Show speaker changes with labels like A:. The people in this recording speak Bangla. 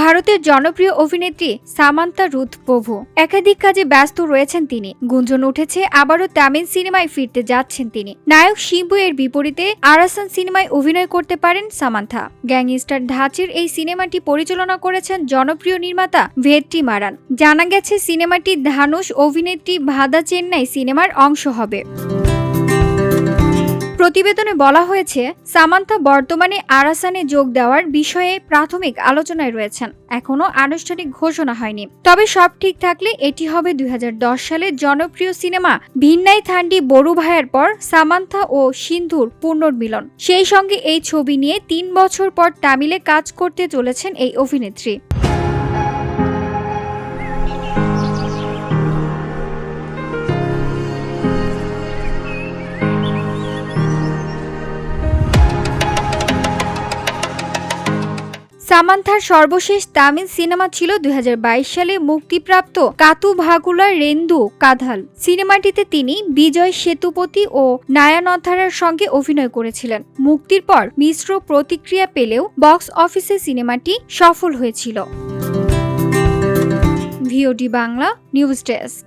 A: ভারতের জনপ্রিয় অভিনেত্রী সামান্তা রুথ প্রভু। একাধিক কাজে ব্যস্ত রয়েছেন তিনি। গুঞ্জন উঠেছে, আবারও তামিল সিনেমায় ফিরতে যাচ্ছেন তিনি। নায়ক শিবু এর বিপরীতে আরাসান সিনেমায় অভিনয় করতে পারেন সামান্থা গ্যাংস্টার ধাঁচের এই সিনেমাটি পরিচালনা করেছেন জনপ্রিয় নির্মাতা ভেট্টি মারান। জানা গেছে, সিনেমাটি ধানুষ অভিনেত্রী ভাদা চেন্নাই সিনেমার অংশ হবে। প্রতিবেদনে বলা হয়েছে, সামান্থা বর্তমানে আরাসানে যোগ দেওয়ার বিষয়ে প্রাথমিক আলোচনায় রয়েছেন। এখনও আনুষ্ঠানিক ঘোষণা হয়নি। তবে সব ঠিক থাকলে এটি হবে দুই সালের জনপ্রিয় সিনেমা ভিন্নাই থান্ডি বড়ু ভাইয়ের পর সামান্থা ও সিন্ধুর পুনর্মিলন। সেই সঙ্গে এই ছবি নিয়ে তিন বছর পর তামিলে কাজ করতে চলেছেন এই অভিনেত্রী। সামান্থার সর্বশেষ তামিল সিনেমা ছিল দুই হাজার বাইশ সালে মুক্তিপ্রাপ্ত কাতু ভাগুলা রেন্দু কাধাল। সিনেমাটিতে তিনি বিজয় সেতুপতি ও নায়ানথারার সঙ্গে অভিনয় করেছিলেন। মুক্তির পর মিশ্র প্রতিক্রিয়া পেলেও বক্স অফিসে সিনেমাটি সফল হয়েছিল। VOD Bangla news desk.